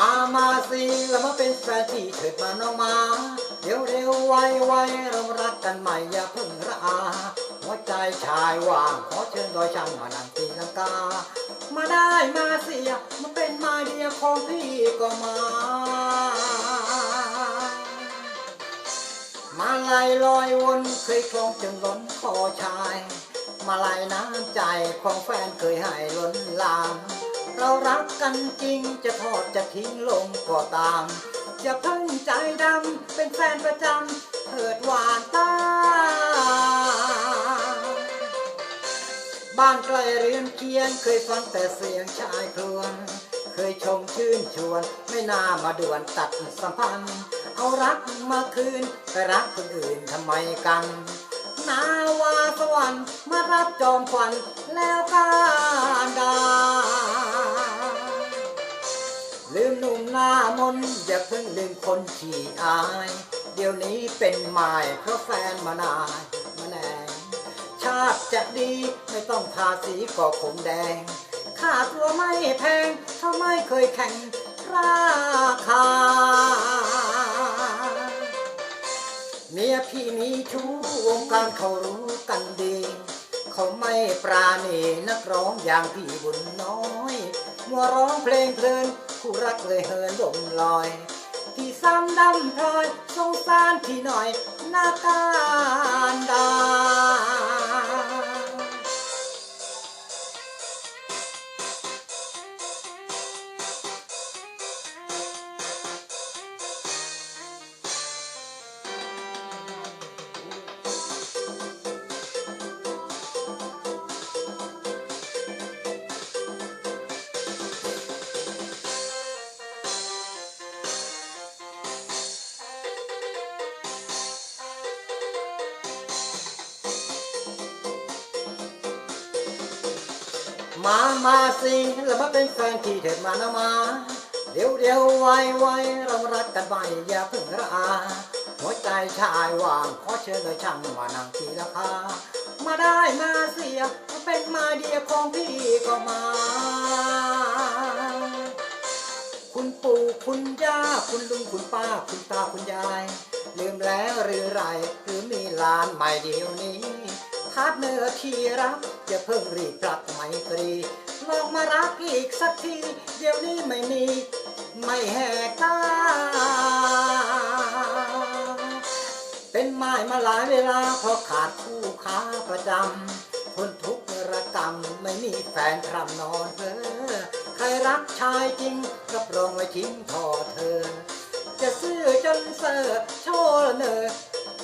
มามาสิแล้วมาเป็นแฟนที่เถิดมาน้องมา เร็วเร็วไวไวเรารักกันใหม่อย่าเพิ่งระอาหัวใจชายว่างขอเชิญดอยช่างมานังตีลังกา มาได้มาเสียมาเป็นมาเดียของพี่ก็มา มาลายลอยวนเคยคลองจนล้นคอชาย มาลายน้ำใจของแฟนเคยให้ล้นลาม เรารักกันจริงจะทอดจะทิ้งลงก็ตาม อย่าเพิ่งใจดำเป็นแฟนประจำเถิดหวานตา บ้านใกล้เรือนเคียงเคยฟังแต่เสียงชายครวญเคยชมชื่นชวนไม่น่ามาด่วนตัดสัมพันธ์ เอารักมาคืนไปรักคนอื่นทำไมกันนาวาสวรรค์มารับจอมขวัญแล้วการดา นุ่มหน้ามนอย่าเพิ่งลืมคนขี้อาย เดี๋ยวนี้เป็นหมายเพราะแฟนมานายมาแนงชาติจะดีไม่ต้องทาสีก็คงแดงค่าตัวไม่แพงเขาไม่เคยแข่งราคาเมียพี่มีชู้วงการเขารู้กันดี เขาไม่ปราณีนักร้องอย่างพี่บุญน้อยมัวร้องเพลงเพลิน คู่รักเลยเหินลมลอย ที่ซ้ำดำพลอยสงสารพี่หน่อยหน้ากา มามาสิแล้วมาเป็นแฟนที่เถิดมานะมา เดี๋ยวเดี๋ยวไวไวเรารักกันไปอย่าเพิ่งระอา หัวใจชายว่างขอเชิญเลยช่างมานังทีละคามาได้มาเสียมาเป็นมาเดียของพี่ก็มา คุณปู่คุณย่าคุณลุงคุณป้าคุณตาคุณยาย ลืมแล้วหรือไรหรือมีหลานใหม่เดียวนี้ ทัดเนื้อที่รักอย่าเพิ่งรีบปรับไมตรีลองมารักอีกสักที เดี๋ยวนี้ไม่มี ไม่แหกตา เป็นไม้มาหลายเวลาเพราะขาดคู่ค้าประจำทนทุกข์ระกรรมไม่มีแฟนพรำนอนเพอใครรักชายจริงรับรองไว้ทิ้งทอเธอ จะซื้อจนเซอร์โชว์ละเนอ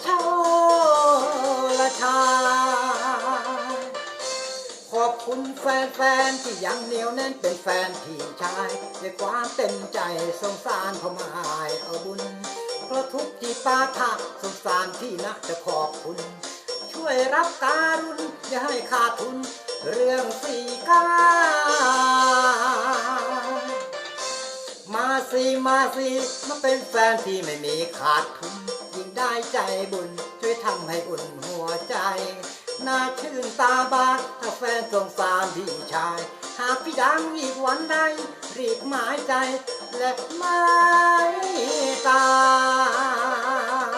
โชว์ละชาย อบคุณแฟนๆที่ยังเหนียวแน่นเป็นแฟนพี่ชายด้วยความเต็มใจสงสารเขามาอายเอาบุญ เพราะทุกที่ปาทะสงสารที่นักจะขอบคุณ ช่วยรับการุณอย่าให้ขาดทุน เรื่องสี่กามาสิมาสิมาเป็นแฟนที่ไม่มีขาดทุนยิ่งได้ใจบุญช่วยทำให้อุ่นหัวใจ น่าชื่นตาบานถ้าแฟนสงสารพี่ชาย หากพี่ดังอีกวันใดรีบหมายใจและไม่ตาย